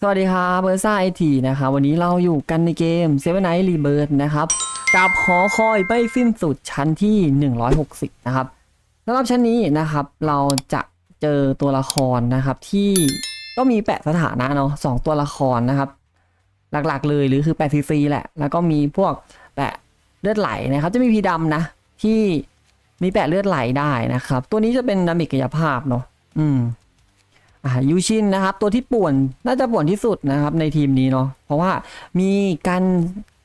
สวัสดีครับเบอร์ซ่าไอทีนะครับวันนี้เราอยู่กันในเกม Seven Night Rebirth นะครับกับหอคอยไม่สิ้นสุดชั้นที่ 160 นะครับสำหรับชั้นนี้นะครับ เราจะเจอตัวละครนะครับที่ก็มีแปะสถานะเนาะสองตัวละครนะครับ หลักๆเลยหรือคือแปะฟรีแหละ แล้วก็มีพวกแปะเลือดไหลนะครับ จะมีพีดำนะ ที่มีแปะเลือดไหลได้นะครับ ตัวนี้จะเป็นดามิกกายภาพเนาะอืม อ่ายูชินนะครับ ตัวที่ป่วนน่าจะป่วนที่สุดนะครับในทีมนี้เนาะเพราะว่ามีการ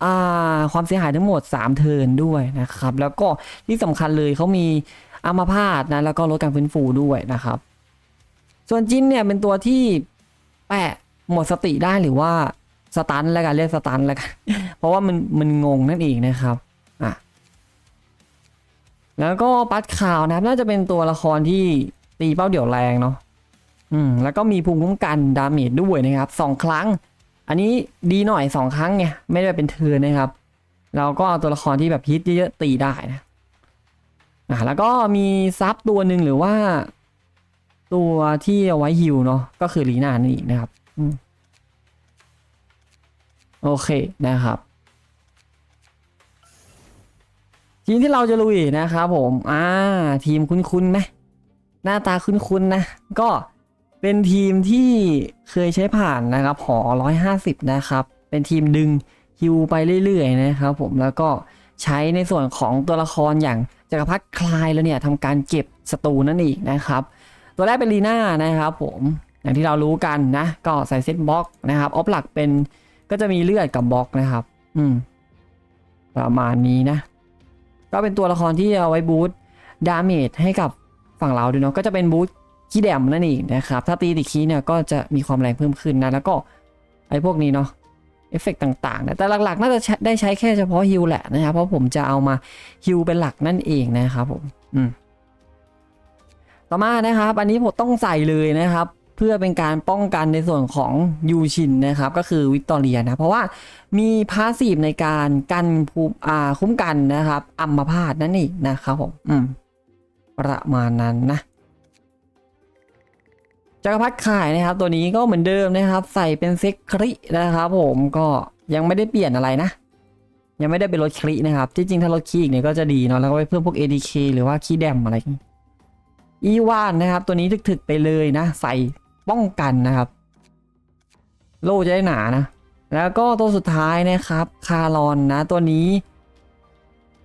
อ่าความเสียหายทั้งหมด 3 เทินด้วยนะครับ แล้วก็ที่สำคัญเลยเขามีอามาพาตนะแล้วก็ลดการฟื้นฟูด้วยนะครับ ส่วนจินเนี่ยเป็นตัวที่แปะหมดสติได้หรือว่าสตันแล้วกันเรียกสตันแล้วกันเพราะว่ามันมันงงนั่นเองนะครับอะแล้วก็ปัดข่าวนะครับน่าจะเป็นตัวละครที่ตีเป้าเดี่ยวแรงเนาะ อืมแล้วก็มีภูมิคุ้มกันดาเมจด้วยนะครับสองครั้ง อันนี้ดีหน่อยสองครั้งไงไม่ได้เป็นเทิร์นนะครับ เราก็เอาตัวละครที่แบบฮิตเยอะๆตีได้นะอะแล้วก็มีซับตัวหนึ่งหรือว่า ตัวที่เอาไว้ฮิวเนาะก็คือลีน่านี่นเองนะครับอืมโอเคนะครับทีมที่เราจะลุยนะครับผม อ่า ทีมคุ้นๆไหมหน้าตาคุ้นๆนะ ก็ เป็นทีมที่เคยใช้ผ่านนะครับหอ150 นะครับ เป็นทีมดึงฮิวไปเรื่อยๆนะครับผมแล้วก็ใช้ในส่วนของตัวละครอย่างจักรพรรดิคลายแล้วเนี่ยทำการเก็บศัตรูนั่นเองนะครับ ตัวแรกเป็นลีน่านะครับผมอย่างที่เรารู้กันนะ ก็ใส่เซตบล็อกนะครับออฟหลักเป็นก็จะมีเลือดกับบล็อกนะครับ อืม ประมาณนี้นะ ก็เป็นตัวละครที่เอาไว้บูตดาเมจให้กับฝั่งเราด้วยเนาะก็จะเป็นบูต คีแดมนั่นเองนะครับ ถ้าตีติคีเนี่ยก็จะมีความแรงเพิ่มขึ้นนะ แล้วก็ไอ้พวกนี้เนาะเอฟเฟกต่างๆนะแต่หลักๆ น่าจะใช้ได้ใช้แค่เฉพาะฮิลแหละนะครับ เพราะผมจะเอามาฮิลเป็นหลักนั่นเองนะครับผม อืม ต่อมานะครับ อันนี้ผมต้องใส่เลยนะครับ เพื่อเป็นการป้องกันในส่วนของยูชินนะครับ ก็คือวิกตอเรียนะ เพราะว่ามีพาสซีฟในการกันภูมิอ่าคุ้มกันนะครับอัมพาตนั่นเองนะครับผม อืม ประมาณนั้นนะ จักรพรรดิข่ายนะครับ ตัวนี้ก็เหมือนเดิมนะครับ ใส่เป็นเซ็กครินะครับ ผมก็ยังไม่ได้เปลี่ยนอะไรนะ ยังไม่ได้เป็นรถครินะครับ ที่จริงถ้ารถคริอีกเนี่ยก็จะดีเนาะแล้วก็ไปเพิ่มพวก ADK หรือว่าคีแดมอะไรอีวานนะครับ ตัวนี้ถึกๆไปเลยนะ ใส่ป้องกันนะครับ โล่จะได้หนานะ แล้วก็ตัวสุดท้ายนะครับ คารอนนะ ตัวนี้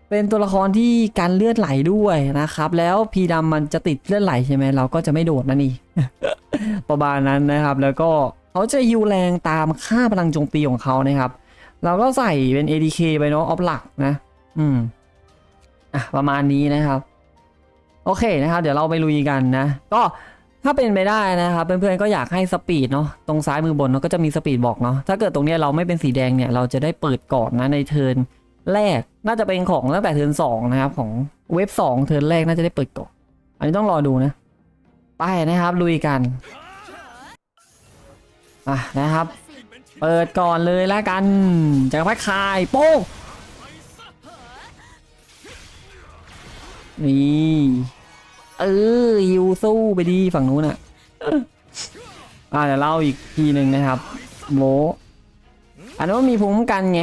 เป็นตัวละครที่การเลือดไหลด้วยนะครับ แล้วพีดำมันจะติดเลือดไหลใช่ไหมเราก็จะไม่โดดนั่นนี่ ประมาณนั้นนะครับ แล้วก็เขาจะฮิวแรงตามค่าพลังโจมตีของเขานะครับ เราก็ใส่เป็น ADK ไปเนาะออฟหลักนะ อืมอะประมาณนี้นะครับ โอเคนะครับ เดี๋ยวเราไปลุยกันนะ ก็ถ้าเป็นไปได้นะครับเพื่อนๆก็อยากให้สปีดเนาะตรงซ้ายมือบนเนาะก็จะมีสปีดบอกเนาะถ้าเกิดตรงนี้เราไม่เป็นสีแดงเนี่ย เราจะได้เปิดก่อนนะในเทิร์นแรกน่าจะเป็นของตั้งแต่เทิร์นสองนะครับ ของเว็บสองเทิร์นแรกน่าจะได้เปิดก่อนอันนี้ต้องรอดูนะ ไปนะครับลุยกัน อะนะครับ เปิดก่อนเลยแล้วกันจักรพรรดิคายโป้งนี่เออยูสู้ไปดีฝั่งนู้นอะอ่าเดี๋ยวเล่าอีกทีหนึ่งนะครับโบอันนั้นมีภูมิคุ้มกันไง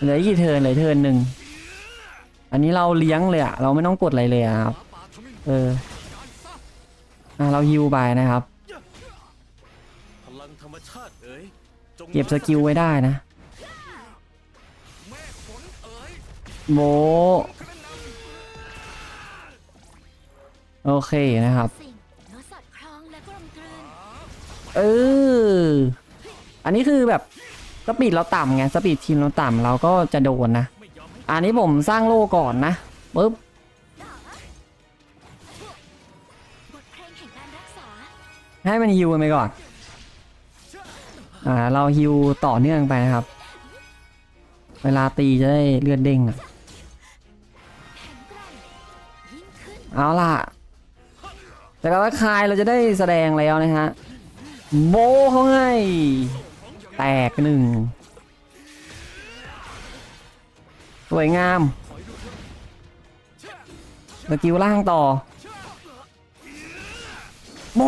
เหลือกี่เทินเหลยเทินหนึ่ง อันนี้เราเลี้ยงเลยอะเราไม่ต้องกดอะไรเลยอะครับ เอออะเราฮิวไปนะครับ เก็บสกิลไว้ได้นะแม่ฝนเอ๋ยโบโอเคนะครับ เออ อันนี้คือแบบสปีดเราต่ำไง สปีดทีมเราต่ำเราก็จะโดนนะ อันนี้ผมสร้างโล่ก่อนนะปึ๊บให้มันฮิวไปก่อน อ่า เราฮิวต่อเนื่องไปนะครับ เวลาตีจะได้เลือดเด้งอะแข็งแกร่งยิ่งขึ้นเอาล่ะ แต่ก็คายเราจะได้แสดงแล้วนะฮะ โบเขาให้ แตกหนึ่ง วยงาม สกิลล่างต่อ โบ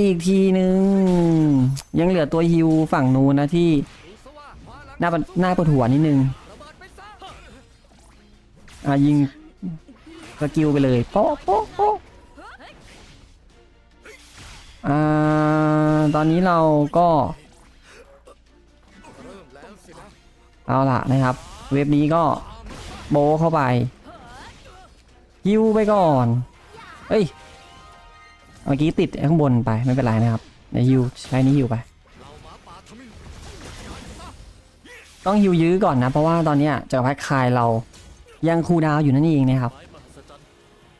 อีกทีหนึ่ง ยังเหลือตัวฮิวฝั่งนู้นนะที่ หน้าปหน้าปวดหัวนิดนึง อะยิงสกิลไปเลยโป๊ะโป๊ะโป๊ะอ่า ตอนนี้เราก็ เอาล่ะนะครับ เว็บนี้ก็โบเข้าไปฮิวไปก่อน เอ้ย เมื่อกี้ติดข้างบนไปไม่เป็นไรนะครับเดี๋ยวฮิวใช้นี้ฮิวไป ต้องฮิวยื้อก่อนนะ เพราะว่าตอนนี้จักรพรรดิคายเรายังคูดาวอยู่นั่นเองนะครับ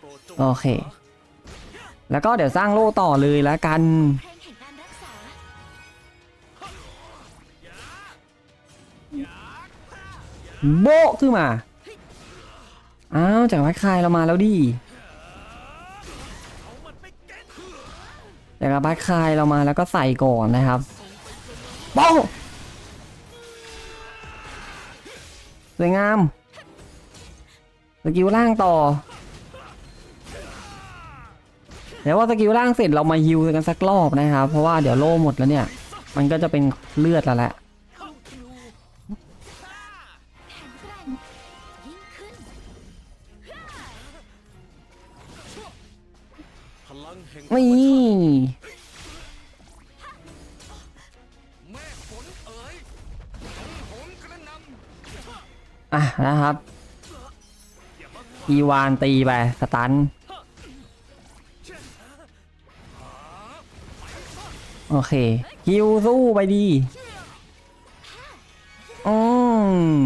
โปรดจงโอเค แล้วก็เดี๋ยวสร้างโล่ต่อเลยแล้วกัน โบขึ้นมา อ้าวจักรพรรดิคายเรามาแล้วดิจักรพรรดิคายเรามาแล้วก็ใส่ก่อนนะครับโป้สวยงามสกิลล่างต่อเดี๋ยวว่าสกิลล่างเสร็จเรามาฮิวกันสักรอบนะครับ เพราะว่าเดี๋ยวโล่หมดแล้วเนี่ย มันก็จะเป็นเลือดแล้วแหละ พลังแห่งนี่อะนะครับ อีวานตีไป สตัน โอเคฮิวสู้ไปดีอืม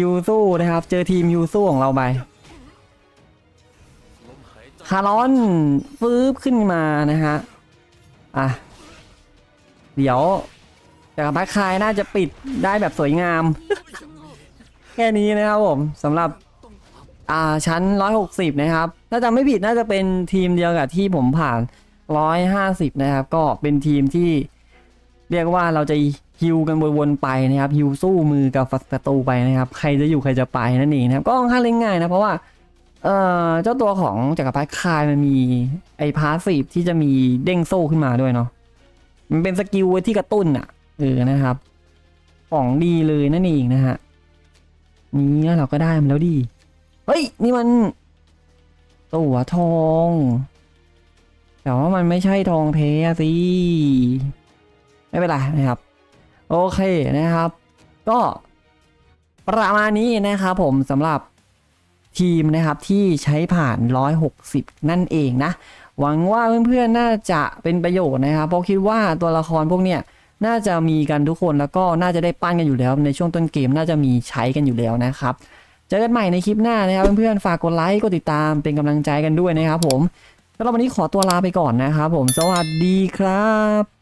ยูสู้นะครับ เจอทีมยูสู้ของเราไปลมหายใจคารอนฟื้บขึ้นมานะฮะ อะ เดี๋ยวจักพรรดิคายน่าจะปิดได้แบบสวยงาม แค่นี้นะครับผมสำหรับ อ่าชั้น 160 นะครับ ถ้าจำไม่ผิดน่าจะเป็นทีมเดียวกับที่ผมผ่าน 150 นะครับ ก็เป็นทีมที่เรียกว่าเราจะ ฮิวกันวนๆไปนะครับฮิวสู้มือกับศัตรูไปนะครับ ใครจะอยู่ใครจะไปนั่นเองนะครับก็ค่อนข้างเล่นง่ายนะเพราะว่าเอ่อเจ้าตัวของจักรพรรดิคายมันมีไอ้พาสซีฟที่จะมีเด้งโซ่ขึ้นมาด้วยเนาะมันเป็นสกิลที่กระตุ้นอะเออนะครับ ของดีเลยนั่นเองนะฮะนี่เราก็ได้มันแล้วดีเฮ้ยนี่มันตัวทอง แต่ว่ามันไม่ใช่ทองแท้สิ ไม่เป็นไรนะครับ โอเคนะครับ ก็ประมาณนี้นะครับผมสำหรับทีมนะครับที่ใช้ผ่าน 160 นั่นเองนะ หวังว่าเพื่อนๆ น่าจะเป็นประโยชน์นะครับ เพราะคิดว่าตัวละครพวกเนี้ยน่าจะมีกันทุกคนแล้วก็น่าจะได้ปั้นกันอยู่แล้ว ในช่วงต้นเกมน่าจะมีใช้กันอยู่แล้วนะครับ เจอกันใหม่ในคลิปหน้านะครับเพื่อนๆ ฝากกดไลค์กดติดตามเป็นกำลังใจกันด้วยนะครับผมสำหรับวันนี้ขอตัวลาไปก่อนนะครับผม สวัสดีครับ